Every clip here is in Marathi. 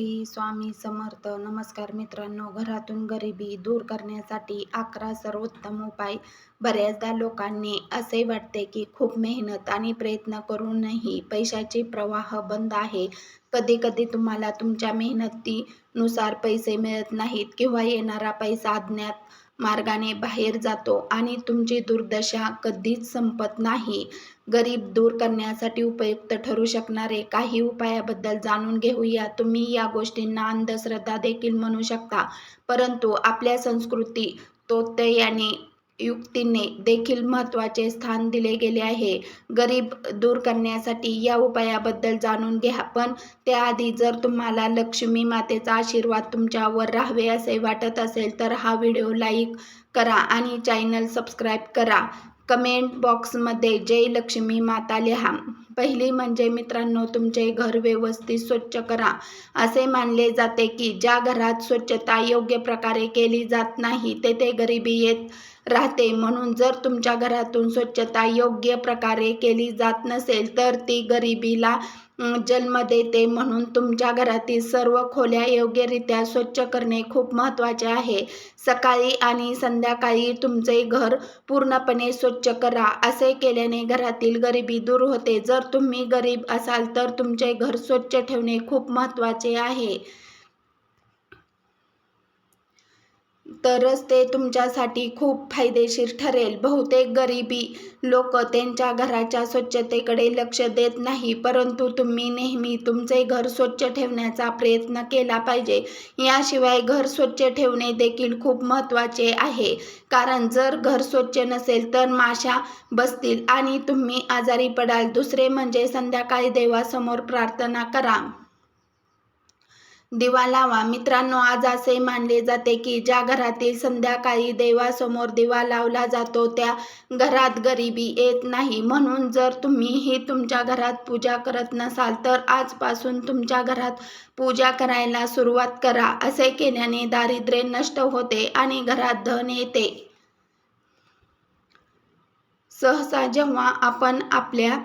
श्री स्वामी समर्थ. नमस्कार मित्रांनो घरातून गरिबी दूर करण्यासाठी अकरा सर्वोत्तम उपाय बऱ्याचदा लोकांनी असे वाटते की खूप मेहनत आणि प्रयत्न करूनही पैशाचे प्रवाह बंद आहे. कधी कधी तुम्हाला तुमच्या मेहनतीनुसार पैसे मिळत नाहीत किंवा येणारा पैसा अज्ञात मार्गाने बाहेर जातो आणि तुमची दुर्दशा कधीच संपत नाही. गरीब दूर करण्यासाठी उपयुक्त ठरू शकणारे काही उपायाबद्दल जाणून घेऊया. तुम्ही या गोष्टींना अंधश्रद्धा देखील म्हणू शकता. परंतु आपल्या संस्कृती तोत्याने युक्तीने देखील महत्त्वाचे स्थान दिले गेले आहे. गरीब दूर करण्यासाठी या उपायाबद्दल जाणून घ्या पण त्याआधी जर तुम्हाला लक्ष्मी मातेचा आशीर्वाद तुमच्यावर राहावे असे वाटत असेल तर हा व्हिडिओ लाईक करा आणि चॅनल सबस्क्राईब करा. कमेंट बॉक्समध्ये जय लक्ष्मी माता लिहा. पहिली म्हणजे मित्रांनो तुमचे घर व्यवस्थित स्वच्छ करा. असे मानले जाते की ज्या घरात स्वच्छता योग्य प्रकारे केली जात नाही तेथे गरिबी येत राहते. म्हणून जर तुमच्या घरातून स्वच्छता योग्य प्रकारे केली जात नसेल तर ती गरिबीला जन्म देते. म्हणून तुमच्या घरातील सर्व खोल्या योग्यरित्या स्वच्छ करणे खूप महत्त्वाचे आहे. सकाळी आणि संध्याकाळी तुमचे घर पूर्णपणे स्वच्छ करा. असे केल्याने घरातील गरिबी दूर होते. जर तुम्ही गरीब असाल तर तुमचे घर स्वच्छ ठेवणे खूप महत्त्वाचे आहे. तरच ते तुमच्यासाठी खूप फायदेशीर ठरेल. बहुतेक गरिबी लोक त्यांच्या घराच्या स्वच्छतेकडे लक्ष देत नाही परंतु तुम्ही नेहमी तुमचे घर स्वच्छ ठेवण्याचा प्रयत्न केला पाहिजे. याशिवाय घर स्वच्छ ठेवणे देखील खूप महत्त्वाचे आहे. कारण जर घर स्वच्छ नसेल तर माशा बसतील आणि तुम्ही आजारी पडाल. दुसरे म्हणजे संध्याकाळी देवासमोर प्रार्थना करा. दिवा लावा. मित्रांनो आज असे मानले जाते की ज्या घरातील संध्याकाळी देवासमोर दिवा लावला जातो त्या घरात गरिबी येत नाही. म्हणून जर तुम्हीही तुमच्या घरात पूजा करत नसाल तर आजपासून तुमच्या घरात पूजा करायला सुरुवात करा. असे केल्याने दारिद्र्य नष्ट होते आणि घरात धन येते. सहसा जेव्हा आपण आपल्या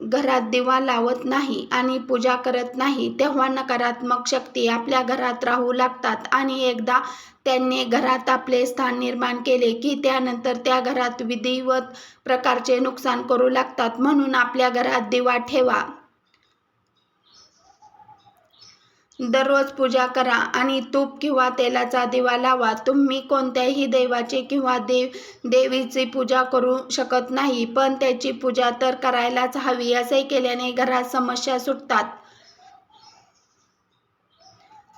घरात दिवा लावत नाही आणि पूजा करत नाही तेव्हा नकारात्मक शक्ती आपल्या घरात राहू लागतात. आणि एकदा त्यांनी घरात आपले स्थान निर्माण केले की त्यानंतर त्या घरात विधिवत प्रकारचे नुकसान करू लागतात. म्हणून आपल्या घरात दिवा ठेवा. दररोज पूजा करा आणि तूप किंवा तेलाचा दिवा लावा. तुम्ही कोणत्याही देवाची किंवा देव देवीची पूजा करू शकत नाही पण त्याची पूजा तर करायलाच हवी असे केल्याने घरात समस्या सुटतात.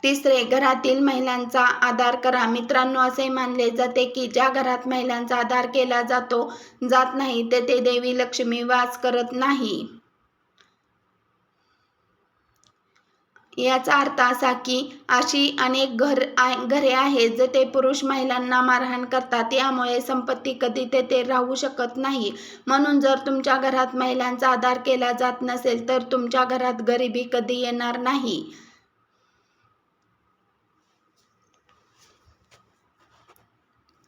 तिसरे घरातील महिलांचा आधार करा. मित्रांनो असे मानले जाते की ज्या घरात महिलांचा आधार केला जातो जात नाही तेथे देवी लक्ष्मी वास करत नाही. याचा अर्थ असा की अशी अनेक घर घरे आहेत जेथे पुरुष महिलांना मारहाण करतात. यामुळे संपत्ती कधी तेथे राहू शकत नाही. म्हणून जर तुमच्या घरात महिलांचा आधार केला जात नसेल तर तुमच्या घरात गरिबी कधी येणार नाही.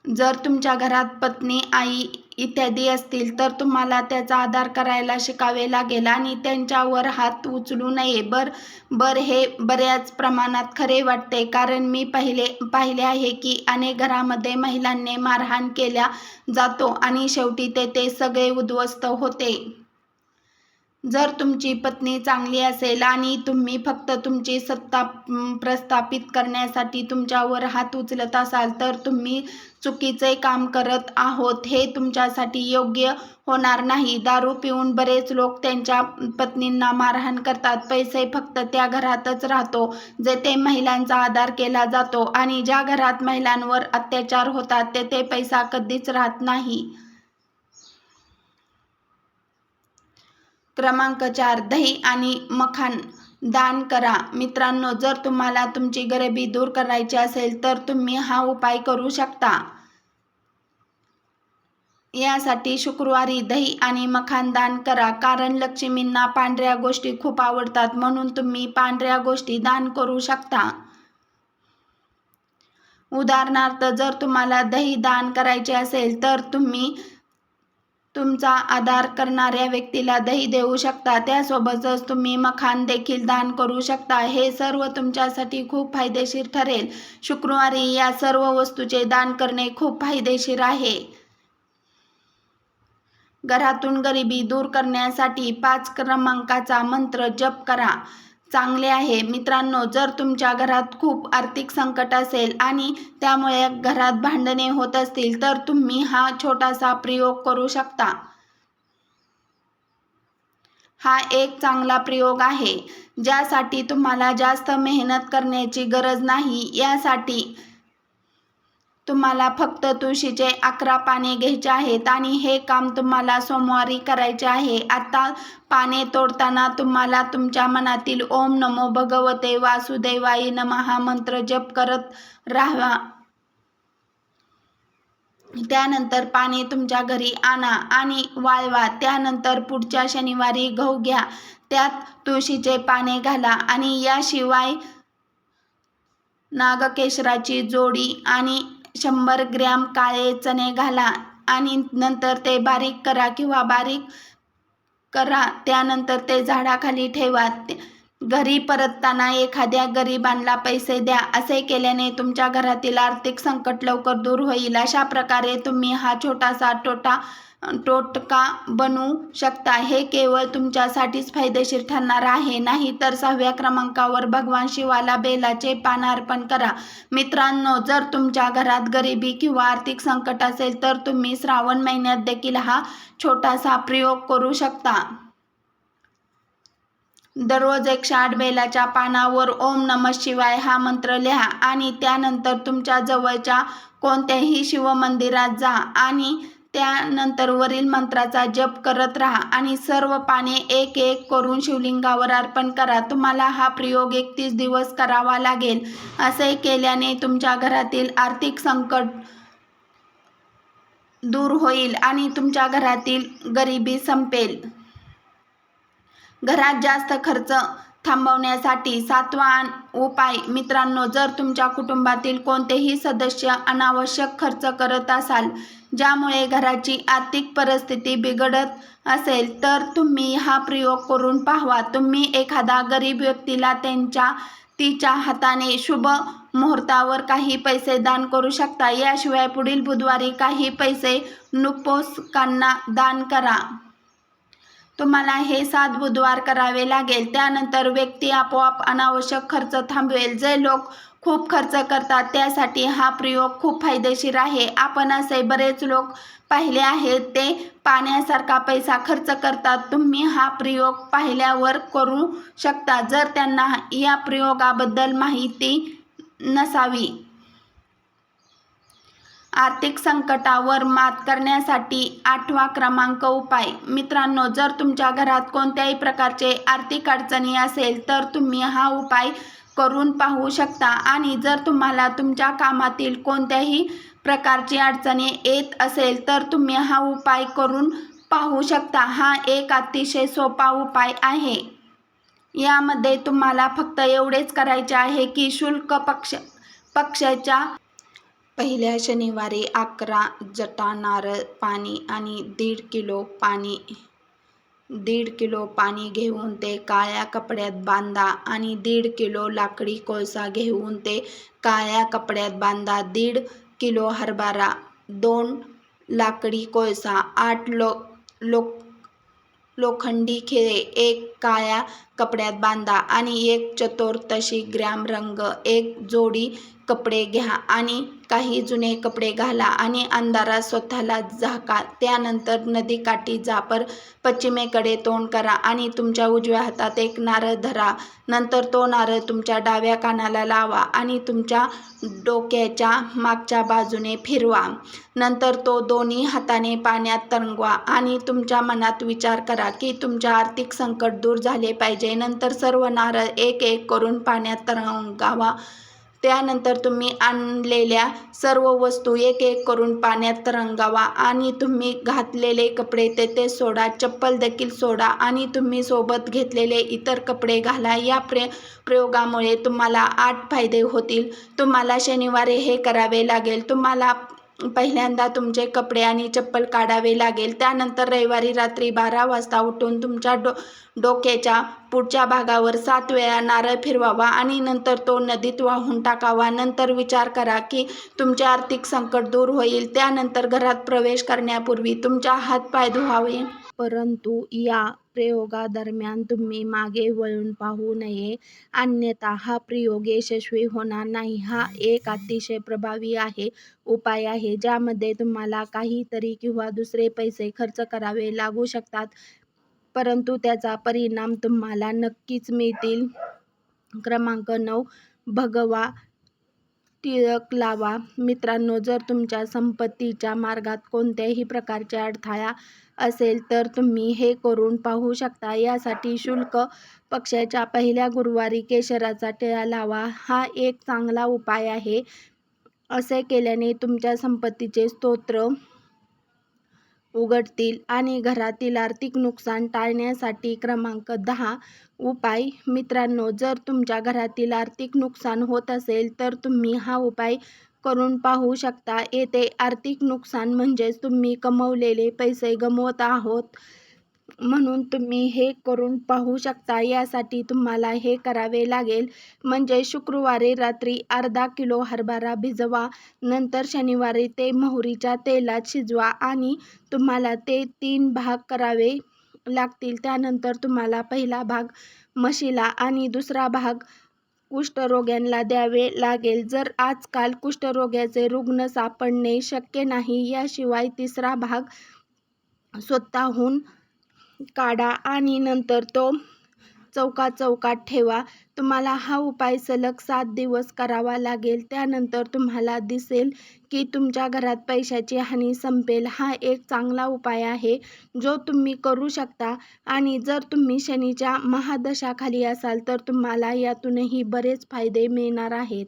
जर तुमच्या घरात पत्नी आई इत्यादी असतील तर तुम्हाला त्याचा आधार करायला शिकावे लागेल आणि त्यांच्यावर हात उचलू नये. बर बर हे बऱ्याच प्रमाणात खरे वाटते. कारण मी पहिले पाहिले आहे की अनेक घरामध्ये महिलांनी मारहाण केल्या जातो आणि शेवटी ते ते सगळे उद्ध्वस्त होते. जर तुमची पत्नी चांगली असेल आणि तुम्ही फक्त तुमची सत्ता प्रस्थापित करण्यासाठी तुमच्यावर हात उचलत असाल तर तुम्ही चुकीचे काम करत आहोत. हे तुमच्यासाठी योग्य होणार नाही. दारू पिऊन बरेच लोक त्यांच्या पत्नींना मारहाण करतात. पैसे फक्त त्या घरातच राहतो जेथे महिलांचा आधार केला जातो आणि ज्या घरात महिलांवर अत्याचार होतात तेथे पैसा कधीच राहत नाही. क्रमांक चार दही आणि मखान दान करा. मित्रांनो जर तुम्हाला तुमची गरिबी दूर करायची असेल तर तुम्ही हा उपाय करू शकता. यासाठी शुक्रवारी दही आणि मखान दान करा. कारण लक्ष्मींना पांढऱ्या गोष्टी खूप आवडतात म्हणून तुम्ही पांढऱ्या गोष्टी दान करू शकता. उदाहरणार्थ जर तुम्हाला दही दान करायचे असेल तर तुम्ही तुमचा आधार करणाऱ्या व्यक्तीला दही देऊ शकता. त्यासोबतच तुम्ही मखान देखील दान करू शकता. हे सर्व तुमच्यासाठी खूप फायदेशीर ठरेल. शुक्रवारी या सर्व वस्तूचे दान करणे खूप फायदेशीर आहे. घरातून गरिबी दूर करण्यासाठी पाच क्रमांकाचा मंत्र जप करा. चांगले आहे. मित्रांनो जर तुमच्या घरात खूप आर्थिक संकट असेल आणि त्यामुळे घरात भांडणे होत असतील तर तुम्ही हा छोटासा प्रयोग करू शकता. हा एक चांगला प्रयोग आहे. ज्यासाठी तुम्हाला जास्त मेहनत करण्याची गरज नाही. यासाठी तुम्हाला फक्त तुळशीचे अकरा पाने घ्यायचे आहेत आणि हे काम तुम्हाला सोमवारी करायचे आहे. आता पाने तोडताना तुम्हाला तुमच्या मनातील ओम नमो भगवते वासुदेवाई नम हा मंत्र जप करत राहा. त्यानंतर पाने तुमच्या घरी आणा आणि वाळवा. त्यानंतर पुढच्या शनिवारी गहू घ्या. त्यात तुळशीचे पाने घाला आणि याशिवाय नागकेशराची जोडी आणि शंभर ग्रॅम काळे चणे घाला आणि नंतर ते बारीक करा किंवा बारीक करा. त्यानंतर ते झाडाखाली ठेवा. घरी परतताना एखाद्या गरिबांना पैसे द्या असे केल्याने तुमच्या घरातील आर्थिक संकट लवकर दूर होईल. अशा प्रकारे तुम्ही हा छोटासा टोटा टोटका बनवू शकता. हे केवळ तुमच्यासाठीच फायदेशीर ठरणार आहे. नाही तर सहाव्या क्रमांकावर भगवान शिवाला बेलाचे पान अर्पण करा. मित्रांनो जर तुमच्या घरात गरिबी किंवा आर्थिक संकट असेल तर तुम्ही श्रावण महिन्यात देखील हा छोटासा प्रयोग करू शकता. दररोज एकशे आठ बेलाच्या पानावर ओम नम शिवाय हा मंत्र लिहा आणि त्यानंतर तुमच्या जवळच्या कोणत्याही शिवमंदिरात जा आणि त्यानंतर वरील मंत्राचा जप करत राहा आणि सर्व पाने एक एक करून शिवलिंगावर अर्पण करा. तुम्हाला हा प्रयोग एकतीस दिवस करावा लागेल. असे केल्याने तुमच्या घरातील आर्थिक संकट दूर होईल आणि तुमच्या घरातील गरिबी संपेल. घरात जास्त खर्च थांबवण्यासाठी सातवा उपाय. मित्रांनो जर तुमच्या कुटुंबातील कोणतेही सदस्य अनावश्यक खर्च करत असाल ज्यामुळे घराची आर्थिक परिस्थिती बिघडत असेल तर तुम्ही हा प्रयोग करून पाहावा. तुम्ही एखादा गरीब व्यक्तीला त्यांच्या तिच्या हाताने शुभ मुहूर्तावर काही पैसे दान करू शकता. याशिवाय पुढील बुधवारी काही पैसे नुपोसकांना दान करा. तुम्हाला हे सात बुधवार करावे लागेल. त्यानंतर व्यक्ती आपोआप अनावश्यक खर्च थांबवेल. जे लोक खूप खर्च करतात त्यासाठी हा प्रयोग खूप फायदेशीर आहे. आपण असे बरेच लोक पाहिले आहेत ते पाण्यासारखा पैसा खर्च करतात. तुम्ही हा प्रयोग पाहिल्यावर करू शकता. जर त्यांना या प्रयोगाबद्दल माहिती नसावी आर्थिक संकटावर मात करण्यासाठी आठवा क्रमांक उपाय. मित्रांनो जर तुमच्या घरात कोणत्याही प्रकारचे आर्थिक अडचणी असेल तर तुम्ही हा उपाय करून पाहू शकता. आणि जर तुम्हाला तुमच्या कामातील कोणत्याही प्रकारची अडचणी येत असेल तर तुम्ही हा उपाय करून पाहू शकता. हा एक अतिशय सोपा उपाय आहे. यामध्ये तुम्हाला फक्त एवढेच करायचे आहे की शुल्क पक्ष पक्षाच्या पहिल्या शनिवारी अकरा जटा नारळ पाणी आणि दीड किलो पाणी दीड किलो पाणी घेऊन ते काळ्या कपड्यात बांधा आणि दीड किलो लाकडी कोळसा घेऊन ते काळ्या कपड्यात बांधा. दीड किलो हरभरा दोन लाकडी कोळसा आठ लो लोक लोखंडी खिळे एक काळ्या कपड्यात बांधा आणि एक चतुर्थशी ग्रॅम रंग एक जोडी कपडे घ्या आणि काही जुने कपडे घाला आणि अंधारात स्वतःला झाका. त्यानंतर नदीकाठी जापर पश्चिमेकडे तोंड करा आणि तुमच्या उजव्या हातात एक नारळ धरा. नंतर तो नारळ तुमच्या डाव्या कानाला लावा आणि तुमच्या डोक्याच्या मागच्या बाजूने फिरवा. नंतर तो दोन्ही हाताने पाण्यात तरंगवा आणि तुमच्या मनात विचार करा की तुमच्या आर्थिक संकट दूर झाले पाहिजे. नंतर सर्व नारळ एक एक करून पाण्यात तरंगावा. त्यानंतर तुम्ही आणलेल्या सर्व वस्तू एक एक करून पाण्यात रंगावा आणि तुम्ही घातलेले कपडे तेथे सोडा चप्पल देखील सोडा आणि तुम्ही सोबत घेतलेले इतर कपडे घाला. या प्रे प्रयोगामुळे तुम्हाला आठ फायदे होतील. तुम्हाला शनिवारी हे करावे लागेल. तुम्हाला पहिल्यांदा तुमचे कपडे आणि चप्पल काढावे लागेल. त्यानंतर रविवारी रात्री बारा वाजता उठून तुमच्या डो डोक्याच्या पुढच्या भागावर सात वेळा नारळ फिरवावा आणि नंतर तो नदीत वाहून टाकावा. नंतर विचार करा की तुमचे आर्थिक संकट दूर होईल. त्यानंतर घरात प्रवेश करण्यापूर्वी तुमच्या हातपाय धुवावे. परंतु या प्रयोगादरम्यान तुम्ही मागे वळून पाहू नये. अन्यथा हा प्रयोग यशस्वी होणार नाही. हा एक अतिशय प्रभावी आहे उपाय आहे ज्यामध्ये तुम्हाला काहीतरी किंवा दुसरे पैसे खर्च करावे लागू शकतात. परंतु त्याचा परिणाम तुम्हाला नक्कीच मिळतील. क्रमांक नऊ भगवा टिळक लावा. मित्रांनो जर तुमच्या संपत्तीच्या मार्गात कोणत्याही प्रकारचे अडथळा असेल तर तुम्ही हे करून पाहू शकता. यासाठी शुल्क पक्षाच्या पहिल्या गुरुवारी केशराचा टिळा लावा. हा एक चांगला उपाय आहे. असे केल्याने तुमच्या संपत्तीचे स्तोत्र उघडतील आणि घरातील आर्थिक नुकसान टाळण्यासाठी क्रमांक दहा उपाय. मित्रांनो जर तुमच्या घरातील आर्थिक नुकसान होत असेल तर तुम्ही हा उपाय करून पाहू शकता. येथे आर्थिक नुकसान म्हणजेच तुम्ही कमवलेले पैसे गमवत आहोत. म्हणून तुम्ही हे करून पाहू शकता. यासाठी तुम्हाला हे करावे लागेल. म्हणजे शुक्रवारी रात्री अर्धा किलो हरभरा भिजवा नंतर शनिवारी ते मोहरीच्या तेलात शिजवा आणि तुम्हाला ते तीन भाग करावे लागतील. त्यानंतर तुम्हाला पहिला भाग म्हशीला आणि दुसरा भाग कुष्ठरोग्यांना द्यावे लागेल. जर आजकाल कुष्ठरोग्याचे रुग्ण सापडणे शक्य नाही याशिवाय तिसरा भाग स्वतःहून काढा आणि नंतर तो चौका चौकात ठेवा. तुम्हाला हा उपाय सलग सात दिवस करावा लागेल. त्यानंतर तुम्हाला दिसेल की तुमच्या घरात पैशाची हानी संपेल. हा एक चांगला उपाय आहे जो तुम्ही करू शकता. आणि जर तुम्ही शनीच्या महादशाखाली असाल तर तुम्हाला यातूनही बरेच फायदे मिळणार आहेत.